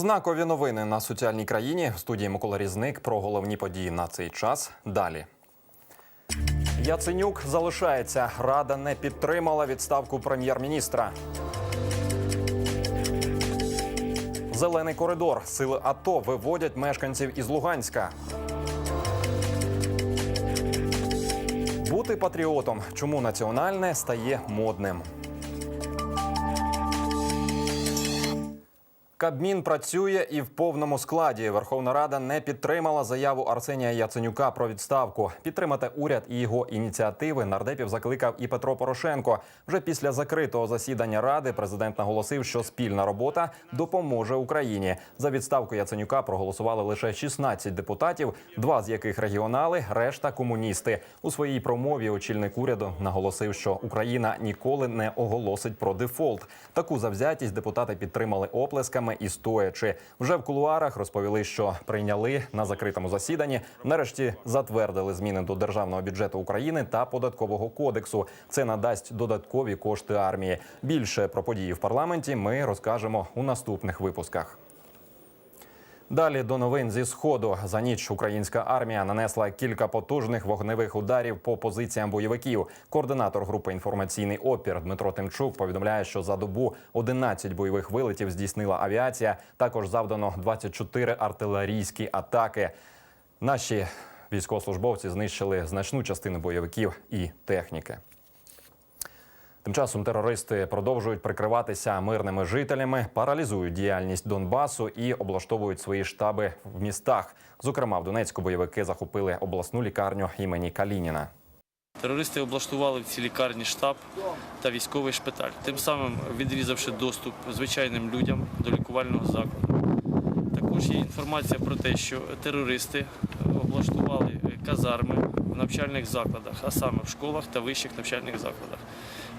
Знакові новини на соціальній країні. В студії Микола Різник про головні події на цей час. Далі. Яценюк залишається. Рада не підтримала відставку прем'єр-міністра. Зелений коридор. Сили АТО виводять мешканців із Луганська. Бути патріотом. Чому національне стає модним? Кабмін працює і в повному складі. Верховна Рада не підтримала заяву Арсенія Яценюка про відставку. Підтримати уряд і його ініціативи нардепів закликав і Петро Порошенко. Вже після закритого засідання ради президент наголосив, що спільна робота допоможе Україні. За відставку Яценюка проголосували лише 16 депутатів, два з яких регіонали, решта комуністи. У своїй промові очільник уряду наголосив, що Україна ніколи не оголосить про дефолт. Таку завзятість депутати підтримали оплесками і стоячи. Вже в кулуарах розповіли, що прийняли на закритому засіданні. Нарешті затвердили зміни до державного бюджету України та податкового кодексу. Це надасть додаткові кошти армії. Більше про події в парламенті ми розкажемо у наступних випусках. Далі до новин зі сходу за ніч українська армія нанесла кілька потужних вогневих ударів по позиціям бойовиків. Координатор групи інформаційний опір Дмитро Тимчук повідомляє, що за добу 11 бойових вилетів здійснила авіація. Також завдано 24 артилерійські атаки. Наші військовослужбовці знищили значну частину бойовиків і техніки. Тим часом терористи продовжують прикриватися мирними жителями, паралізують діяльність Донбасу і облаштовують свої штаби в містах. Зокрема, в Донецьку бойовики захопили обласну лікарню імені Калініна. Терористи облаштували в цій лікарні штаб та військовий шпиталь, тим самим відрізавши доступ звичайним людям до лікувального закладу. Також є інформація про те, що терористи облаштували казарми в навчальних закладах, а саме в школах та вищих навчальних закладах.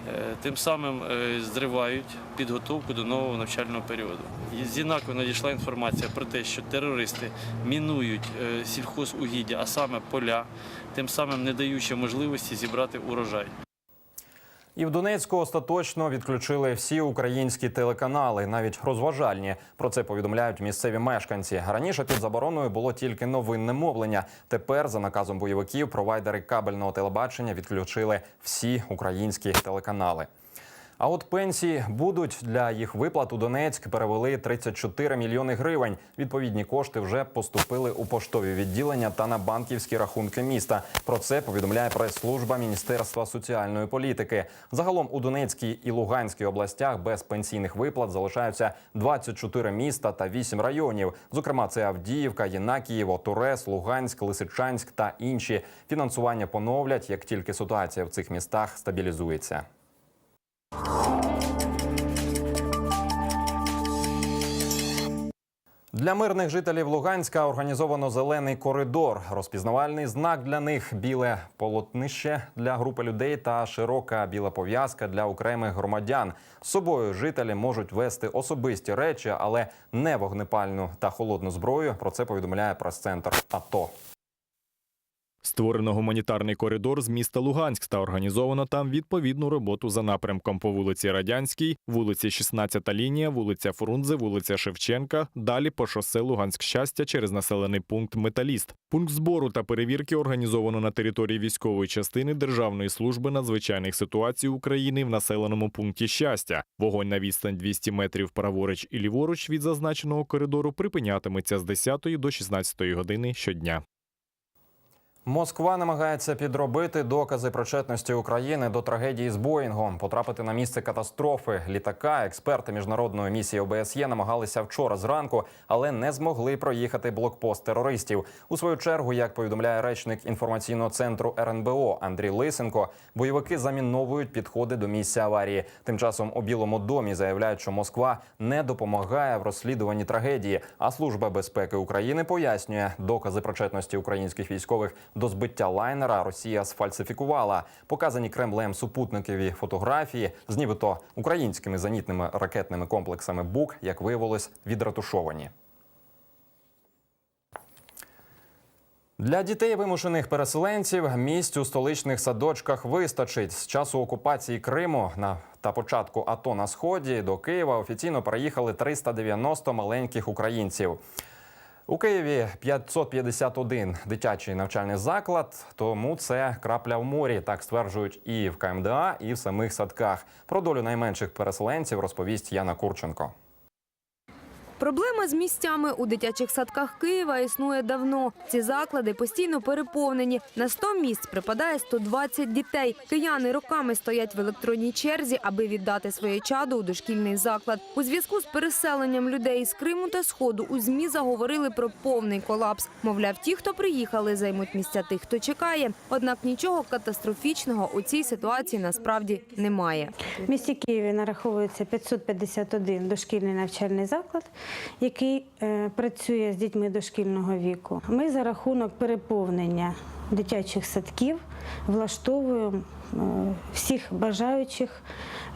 Е, Тим самим е, зривають підготовку до нового навчального періоду. Зінаково надійшла інформація про те, що терористи мінують е, сільхозугіддя, а саме поля, тим самим не даючи можливості зібрати урожай. І в Донецьку остаточно відключили всі українські телеканали, навіть розважальні. Про це повідомляють місцеві мешканці. Раніше під забороною було тільки новинне мовлення. Тепер, за наказом бойовиків, провайдери кабельного телебачення відключили всі українські телеканали. А от пенсії будуть для їх виплат у Донецьк перевели 34 мільйони гривень. Відповідні кошти вже поступили у поштові відділення та на банківські рахунки міста. Про це повідомляє прес-служба Міністерства соціальної політики. Загалом у Донецькій і Луганській областях без пенсійних виплат залишаються 24 міста та 8 районів. Зокрема, це Авдіївка, Єнакієво, Турес, Луганськ, Лисичанськ та інші. Фінансування поновлять, як тільки ситуація в цих містах стабілізується. Для мирних жителів Луганська організовано зелений коридор. Розпізнавальний знак для них біле полотнище для групи людей та широка біла пов'язка для окремих громадян. З собою жителі можуть вести особисті речі, але не вогнепальну та холодну зброю. Про це повідомляє прес-центр АТО. Створено гуманітарний коридор з міста Луганськ та організовано там відповідну роботу за напрямком по вулиці Радянській, вулиці 16-та лінія, вулиця Фрунзе, вулиця Шевченка, далі по шосе Луганськ щастя через населений пункт Металіст. Пункт збору та перевірки організовано на території військової частини Державної служби надзвичайних ситуацій України в населеному пункті щастя. Вогонь на відстань 200 метрів праворуч і ліворуч від зазначеного коридору припинятиметься з 10 до 16 години щодня. Москва намагається підробити докази причетності України до трагедії з Боїнгом. Потрапити на місце катастрофи літака. Експерти міжнародної місії ОБСЄ намагалися вчора зранку, але не змогли проїхати блокпост терористів. У свою чергу, як повідомляє речник інформаційного центру РНБО Андрій Лисенко, бойовики заміновують підходи до місця аварії. Тим часом у Білому домі заявляють, що Москва не допомагає в розслідуванні трагедії. А служба безпеки України пояснює, докази причетності українських військових до збиття лайнера Росія сфальсифікувала. Показані Кремлем супутникові фотографії з нібито українськими зенітними ракетними комплексами БУК, як виявилось, відратушовані. Для дітей вимушених переселенців місць у столичних садочках вистачить. З часу окупації Криму на та початку АТО на сході до Києва офіційно переїхали 390 маленьких українців. У Києві 551 дитячий навчальний заклад, тому це крапля в морі. Так стверджують і в КМДА, і в самих садках. Про долю найменших переселенців розповість Яна Курченко. Проблема з місцями у дитячих садках Києва існує давно. Ці заклади постійно переповнені. На 100 місць припадає 120 дітей. Кияни роками стоять в електронній черзі, аби віддати своє чадо у дошкільний заклад. У зв'язку з переселенням людей з Криму та Сходу у ЗМІ заговорили про повний колапс. Мовляв, ті, хто приїхали, займуть місця тих, хто чекає. Однак нічого катастрофічного у цій ситуації насправді немає. В місті Києві нараховується 551 дошкільний навчальний заклад, який е, працює з дітьми дошкільного віку. Ми за рахунок переповнення дитячих садків влаштовуємо всіх бажаючих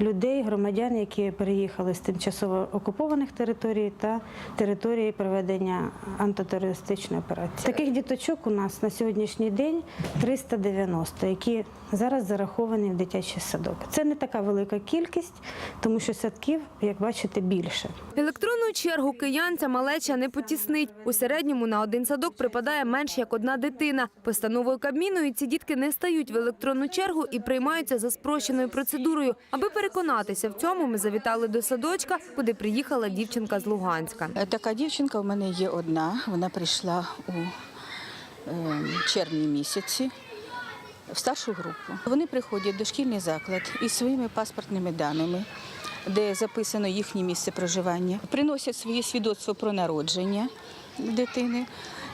людей, громадян, які переїхали з тимчасово окупованих територій та території проведення антитерористичної операції. Таких діточок у нас на сьогоднішній день 390, які зараз зараховані в дитячий садок. Це не така велика кількість, тому що садків, як бачите, більше. Електронну чергу киянця малеча не потіснить. У середньому на один садок припадає менш як одна дитина. Постановою Кабміну ці дітки не стають в електронну чергу і приймаються за спрощеною процедурою. Аби переконатися в цьому, ми завітали до садочка, куди приїхала дівчинка з Луганська. Е, Така дівчинка в мене є одна. Вона прийшла у е, червні місяці в старшу групу. Вони приходять до шкільний заклад із своїми паспортними даними, де записано їхнє місце проживання, приносять своє свідоцтво про народження дитини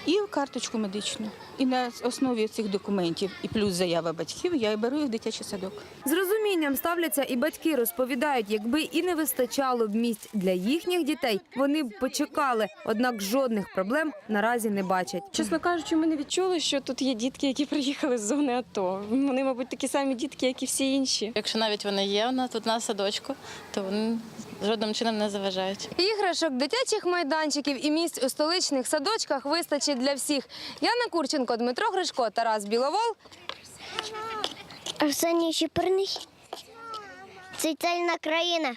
і карточку медичну. І на основі цих документів і плюс заява батьків я беру їх в дитячий садок. З розумінням ставляться і батьки розповідають, якби і не вистачало б місць для їхніх дітей, вони б почекали. Однак жодних проблем наразі не бачать. Чесно кажучи, ми не відчули, що тут є дітки, які приїхали з зони АТО. Вони, мабуть, такі самі дітки, як і всі інші. Якщо навіть вони є у нас тут на садочку, то вони жодним чином не заважають. Іграшок, дитячих майданчиків і місць у столичних садочках вистачить для всіх. Яна Курченко, Дмитро Гришко, Тарас Біловол. Арсеній Чепурний. Це цельна країна.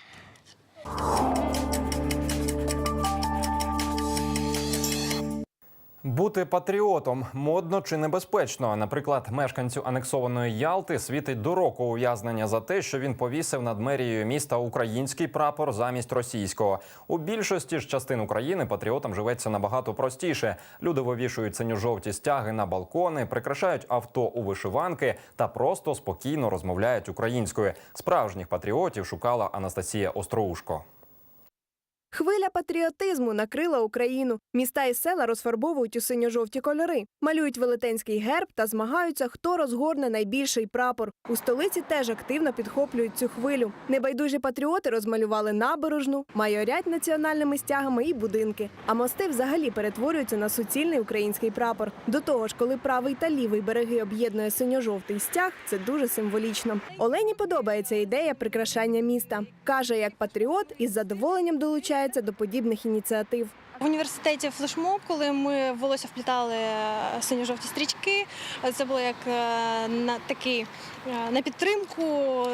Бути патріотом модно чи небезпечно. Наприклад, мешканцю анексованої Ялти світить до року ув'язнення за те, що він повісив над мерією міста український прапор замість російського. У більшості ж частин України патріотам живеться набагато простіше. Люди вивішують синьо-жовті стяги на балкони, прикрашають авто у вишиванки та просто спокійно розмовляють українською. Справжніх патріотів шукала Анастасія Остроушко. Хвиля патріотизму накрила Україну. Міста і села розфарбовують у синьо-жовті кольори, малюють велетенський герб та змагаються, хто розгорне найбільший прапор. У столиці теж активно підхоплюють цю хвилю. Небайдужі патріоти розмалювали набережну, майорять національними стягами і будинки. А мости взагалі перетворюються на суцільний український прапор. До того ж, коли правий та лівий береги об'єднує синьо-жовтий стяг, це дуже символічно. Олені подобається ідея прикрашання міста. каже, як патріот із задоволенням долучається до подібних ініціатив. В університеті флешмоб, коли ми в волосся вплітали е, синьо-жовті стрічки, це було як е, на такий е, на підтримку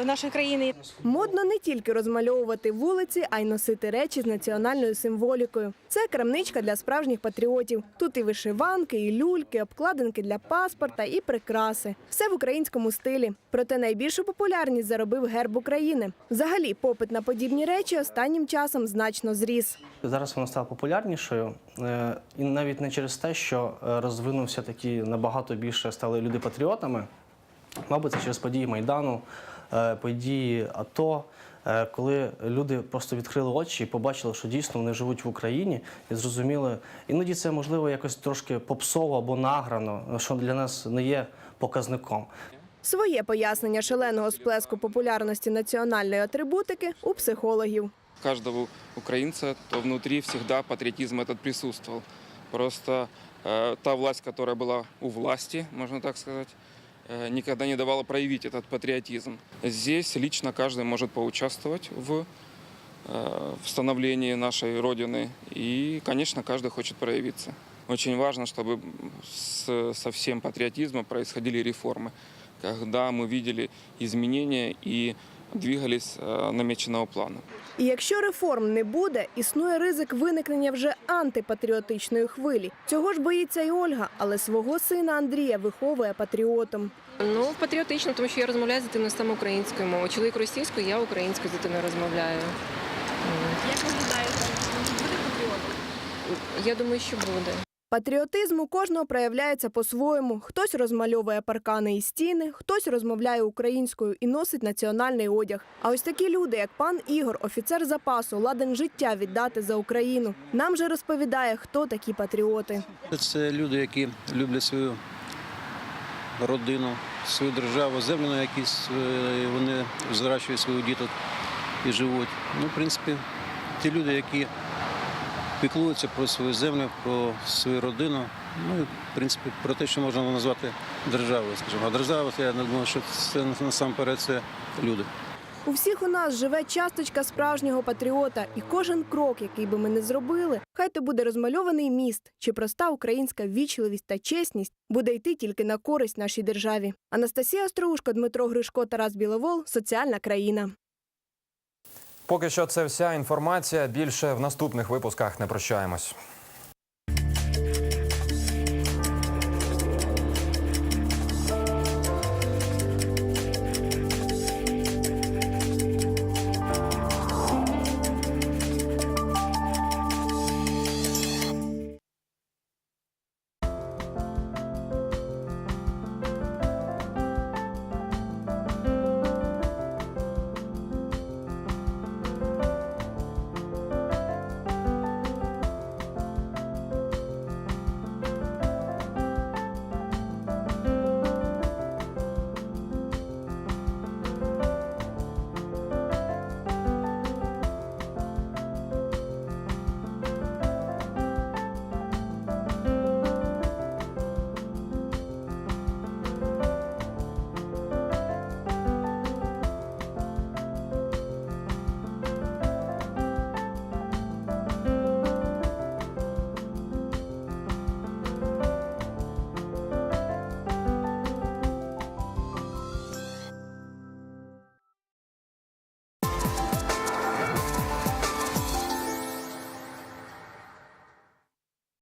нашої країни. Модно не тільки розмальовувати вулиці, а й носити речі з національною символікою. Це крамничка для справжніх патріотів. Тут і вишиванки, і люльки, обкладинки для паспорта, і прикраси. Все в українському стилі. Проте найбільшу популярність заробив герб України. Взагалі, попит на подібні речі останнім часом значно зріс. Зараз вона стала популярнішою, е, і навіть не через те, що е, розвинувся такі набагато більше стали люди патріотами. Мабуть, це через події Майдану, е, події АТО, коли люди просто відкрили очі і побачили, що дійсно вони живуть в Україні, і зрозуміли, іноді це можливо якось трошки попсово або награно, що для нас не є показником. Своє пояснення шаленого сплеску популярності національної атрибутики у психологів. Каждого украинца, то внутри всегда патриотизм этот присутствовал. Просто э, та власть, которая была у власти, можно так сказать, э, никогда не давала проявить этот патриотизм. Здесь лично каждый может поучаствовать в э, в становлении нашей Родины. И, конечно, каждый хочет проявиться. очень важно, чтобы с- со всем патриотизмом происходили реформы, когда мы видели изменения и двигались э, намеченного плана. І якщо реформ не буде, існує ризик виникнення вже антипатріотичної хвилі. Цього ж боїться і Ольга, але свого сина Андрія виховує патріотом. Ну, патріотично, тому що я розмовляю з дитиною саме українською мовою. Чоловік російською, я українською з дитиною розмовляю. Як виглядає буде патріотом? Я думаю, що буде. Патріотизм у кожного проявляється по-своєму. Хтось розмальовує паркани і стіни, хтось розмовляє українською і носить національний одяг. А ось такі люди, як пан Ігор, офіцер запасу, ладен життя віддати за Україну. Нам же розповідає, хто такі патріоти. Це люди, які люблять свою родину, свою державу, землю, на якій е, вони зрощують своїх діток і живуть. Ну, в принципі, ті люди, які піклуються про свою землю, про свою родину. Ну і в принципі про те, що можна назвати державою. Скажімо, а держава, я думаю, що це насамперед це люди. У всіх у нас живе часточка справжнього патріота, і кожен крок, який би ми не зробили, хай то буде розмальований міст чи проста українська ввічливість та чесність, буде йти тільки на користь нашій державі. Анастасія Остроушко, Дмитро Гришко, Тарас Біловол. Соціальна країна. Поки що це вся інформація. Більше в наступних випусках не прощаємось.